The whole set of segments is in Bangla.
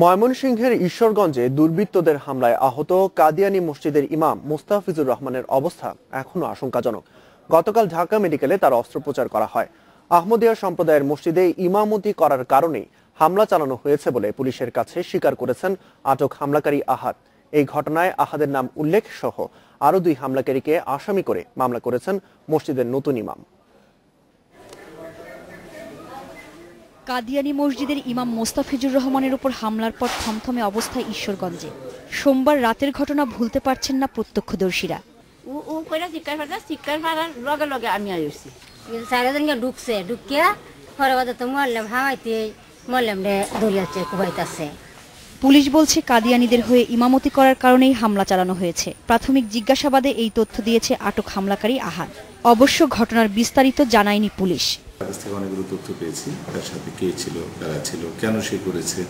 ময়মনসিংহের ঈশ্বরগঞ্জে দুর্বৃত্তদের হামলায় আহত কাদিয়ানী মসজিদের ইমাম মুস্তাফিজুর রহমানের অবস্থা এখনও আশঙ্কাজনক। গতকাল ঢাকা মেডিকেলে তার অস্ত্রোপচার করা হয়। আহমদিয়া সম্প্রদায়ের মসজিদে ইমামতি করার কারণে হামলা চালানো হয়েছে বলে পুলিশের কাছে স্বীকার করেছেন আটক হামলাকারী আহাদ। এই ঘটনায় আহাদের নাম উল্লেখ সহ আরও দুই হামলাকারীকে আসামি করে মামলা করেছেন মসজিদের নতুন ইমাম। কাদিয়ানী মসজিদের ইমাম মোস্তাফিজুর রহমানের উপর হামলার পর থমথমে অবস্থায় ঈশ্বরগঞ্জে। সোমবার রাতের ঘটনা ভুলতে পারছেন না প্রত্যক্ষদর্শীরা। ও ও কইরা চিৎকার ফাটা চিৎকার ফাটার লগে লগে আমি আইছি। সারাদিনকে ঢুকছে ঢুকিয়া পরে বাদে তো মরলাম হামাইতে মরলাম রে দৌড়িয়াচ্ছে কুবাইতাছে পুলিশ বলছে কাদিয়ানিদের হয়ে ইমামতি করার কারণেই হামলা চালানো হয়েছে। প্রাথমিক জিজ্ঞাসাবাদে এই তথ্য দিয়েছে আটক হামলাকারী আহাদ। অবশ্য ঘটনার বিস্তারিত জানায়নি পুলিশ। কাছ থেকে অনেকগুলো তথ্য পেয়েছি। তার সাথে কে ছিল কারা ছিল কেন সে করেছে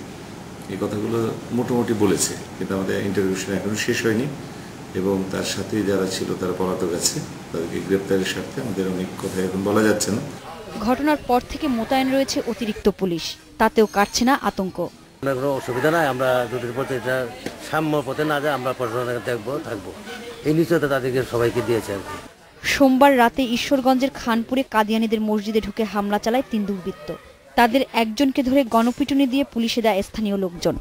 এই কথাগুলো মোটামুটি বলেছে। কিন্তু আমাদের ইন্টারভিউশন এখনও শেষ হয়নি এবং তার সাথে যারা ছিল তারা পলাতক আছে। তাদেরকে গ্রেপ্তারের স্বার্থে আমাদের অনেক কথা এখন বলা যাচ্ছে না। ঘটনার পর থেকে মোতায়েন রয়েছে অতিরিক্ত পুলিশ। তাতেও কাটছে না আতঙ্ক। কোনো অসুবিধা নাই আমরা দুটির পথে এটা সাম্য পথে না যায় আমরা প্রশাসনকে দেখব থাকব। এই নিশ্চয়তা তাদেরকে সবাইকে দিয়েছে আর কি। সোমবার রাতে ঈশ্বরগঞ্জের খানপুরে কাদিয়ানিদের মসজিদে ঢুকে হামলা চালায় তিন দুর্বৃত্ত। তাদের একজনকে ধরে গণপিটুনি দিয়ে পুলিশে দেয় স্থানীয় লোকজন।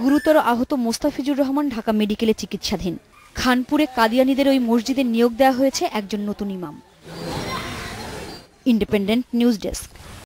গুরুতর আহত মোস্তাফিজুর রহমান ঢাকা মেডিকেলে চিকিৎসাধীন। খানপুরে কাদিয়ানিদের ওই মসজিদে নিয়োগ দেওয়া হয়েছে একজন নতুন ইমাম। Independent news desk.